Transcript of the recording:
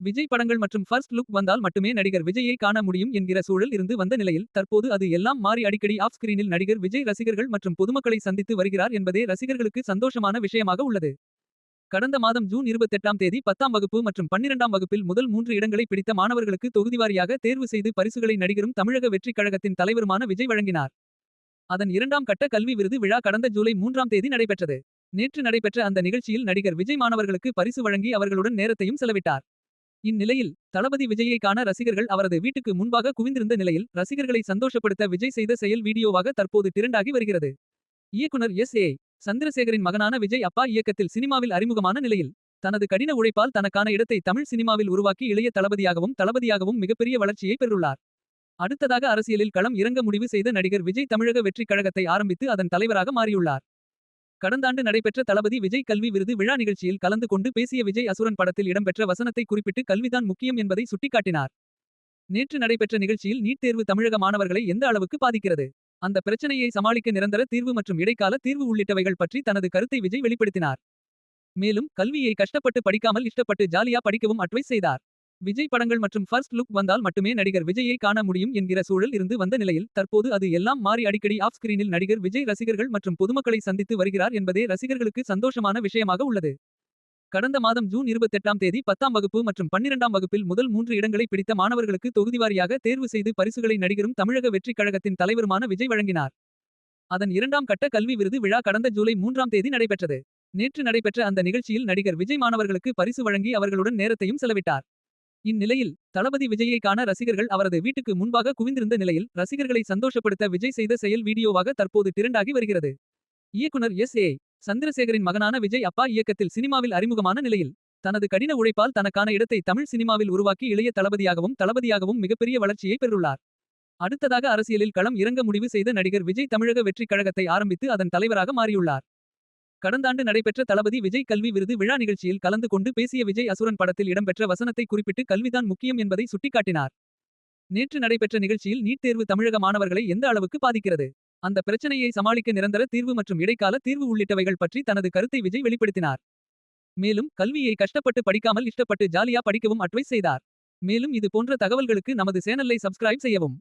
விஜய் படங்கள் மற்றும் first look வந்தால் மட்டுமே நடிகர் விஜயை காண முடியும் என்கிற சூழல் இருந்து வந்த நிலையில் தற்போது அது எல்லாம் மாறி அடிக்கடி ஆஃப் ஸ்கிரீனில் நடிகர் விஜய் ரசிகர்கள் மற்றும் பொதுமக்களை சந்தித்து வருகிறார் என்பதே ரசிகர்களுக்கு சந்தோஷமான விஷயமாக உள்ளது. கடந்த மாதம் ஜூன் இருபத்தெட்டாம் தேதி பத்தாம் வகுப்பு மற்றும் பன்னிரெண்டாம் வகுப்பில் முதல் மூன்று இடங்களை பிடித்த மாணவர்களுக்கு தொகுதிவாரியாக தேர்வு செய்து பரிசுகளை நடிகரும் தமிழக வெற்றிக் கழகத்தின் தலைவருமான விஜய் வழங்கினார். அதன் இரண்டாம் கட்ட கல்வி விருது விழா கடந்த ஜூலை மூன்றாம் தேதி நடைபெற்றது. நேற்று நடைபெற்ற அந்த நிகழ்ச்சியில் நடிகர் விஜய் மாணவர்களுக்கு பரிசு வழங்கி அவர்களுடன் நேரத்தையும் செலவிட்டார். இந்நிலையில் தளபதி விஜயை காண ரசிகர்கள் அவரது வீட்டுக்கு முன்பாக குவிந்திருந்த நிலையில் ரசிகர்களை சந்தோஷப்படுத்த விஜய் செய்த செயல் வீடியோவாக தற்போது திரண்டாகி வருகிறது. இயக்குனர் எஸ். ஏ. சந்திரசேகரின் மகனான விஜய் அப்பா இயக்கத்தில் சினிமாவில் அறிமுகமான நிலையில் தனது கடின உழைப்பால் தனக்கான இடத்தை தமிழ் சினிமாவில் உருவாக்கி இளைய தளபதியாகவும் தளபதியாகவும் மிகப்பெரிய வளர்ச்சியை பெற்றுள்ளார். அடுத்ததாக அரசியலில் களம் இறங்க முடிவு செய்த நடிகர் விஜய் தமிழக வெற்றிக் கழகத்தை ஆரம்பித்து அதன் தலைவராக மாறியுள்ளார். கடந்தாண்டு நடைபெற்ற தளபதி விஜய் கல்வி விருது விழா நிகழ்ச்சியில் கலந்து கொண்டு பேசிய விஜய் அசுரன் படத்தில் இடம்பெற்ற வசனத்தை குறிப்பிட்டு கல்விதான் முக்கியம் என்பதை சுட்டிக்காட்டினார். நேற்று நடைபெற்ற நிகழ்ச்சியில் நீட் தேர்வு தமிழக மாணவர்களை எந்த அளவுக்கு பாதிக்கிறது? அந்த பிரச்சனையை சமாளிக்க நிரந்தர தீர்வு மற்றும் இடைக்கால தீர்வு உள்ளிட்டவைகள் பற்றி தனது கருத்தை விஜய் வெளிப்படுத்தினார். மேலும் கல்வியை கஷ்டப்பட்டு படிக்காமல் இஷ்டப்பட்டு ஜாலியா படிக்கவும் அட்வைஸ் செய்தார். விஜய் படங்கள் மற்றும் ஃபர்ஸ்ட் லுக் வந்தால் மட்டுமே நடிகர் விஜயை காண முடியும் என்கிற சூழல் இருந்து வந்த நிலையில் தற்போது அது எல்லாம் மாறி அடிக்கடி ஆஃப் ஸ்கிரீனில் நடிகர் விஜய் ரசிகர்கள் மற்றும் பொதுமக்களை சந்தித்து வருகிறார் என்பதே ரசிகர்களுக்கு சந்தோஷமான விஷயமாக உள்ளது. கடந்த மாதம் ஜூன் இருபத்தெட்டாம் தேதி பத்தாம் வகுப்பு மற்றும் பன்னிரெண்டாம் வகுப்பில் முதல் மூன்று இடங்களை பிடித்த மாணவர்களுக்கு தொகுதிவாரியாக தேர்வு செய்து பரிசுகளை நடிகரும் தமிழக வெற்றிக் கழகத்தின் தலைவருமான விஜய் வழங்கினார். அதன் இரண்டாம் கட்ட கல்வி விருது விழா கடந்த ஜூலை மூன்றாம் தேதி நடைபெற்றது. நேற்று நடைபெற்ற அந்த நிகழ்ச்சியில் நடிகர் விஜய் மாணவர்களுக்கு பரிசு வழங்கி அவர்களுடன் நேரத்தையும் செலவிட்டார். இந்நிலையில் தளபதி விஜயை காண ரசிகர்கள் அவரது வீட்டுக்கு முன்பாக குவிந்திருந்த நிலையில் ரசிகர்களை சந்தோஷப்படுத்த விஜய் செய்த செயல் வீடியோவாக தற்போது திரண்டாகி வருகிறது. இயக்குனர் எஸ். ஏ. சந்திரசேகரின் மகனான விஜய் அப்பா இயக்கத்தில் சினிமாவில் அறிமுகமான நிலையில் தனது கடின உழைப்பால் தனக்கான இடத்தை தமிழ் சினிமாவில் உருவாக்கி இளைய தளபதியாகவும் தளபதியாகவும் மிகப்பெரிய வளர்ச்சியை பெற்றுள்ளார். அடுத்ததாக அரசியலில் களம் இறங்க முடிவு செய்த நடிகர் விஜய் தமிழக வெற்றிக் கழகத்தை ஆரம்பித்து அதன் தலைவராக மாறியுள்ளார். கடந்தாண்டு நடைபெற்ற தளபதி விஜய் கல்வி விருது விழா நிகழ்ச்சியில் கலந்து கொண்டு பேசிய விஜய் அசுரன் படத்தில் இடம்பெற்ற வசனத்தை குறிப்பிட்டு கல்விதான் முக்கியம் என்பதை சுட்டிக்காட்டினார். நேற்று நடைபெற்ற நிகழ்ச்சியில் நீட் தேர்வு தமிழக மாணவர்களை எந்த அளவுக்கு பாதிக்கிறது? அந்த பிரச்சனையை சமாளிக்க நிரந்தர தீர்வு மற்றும் இடைக்கால தீர்வு உள்ளிட்டவைகள் பற்றி தனது கருத்தை விஜய் வெளிப்படுத்தினார். மேலும் கல்வியை கஷ்டப்பட்டு படிக்காமல் இஷ்டப்பட்டு ஜாலியா படிக்கவும் அட்வைஸ் செய்தார். மேலும் இது போன்ற தகவல்களுக்கு நமது சேனலை சப்ஸ்கிரைப் செய்யவும்.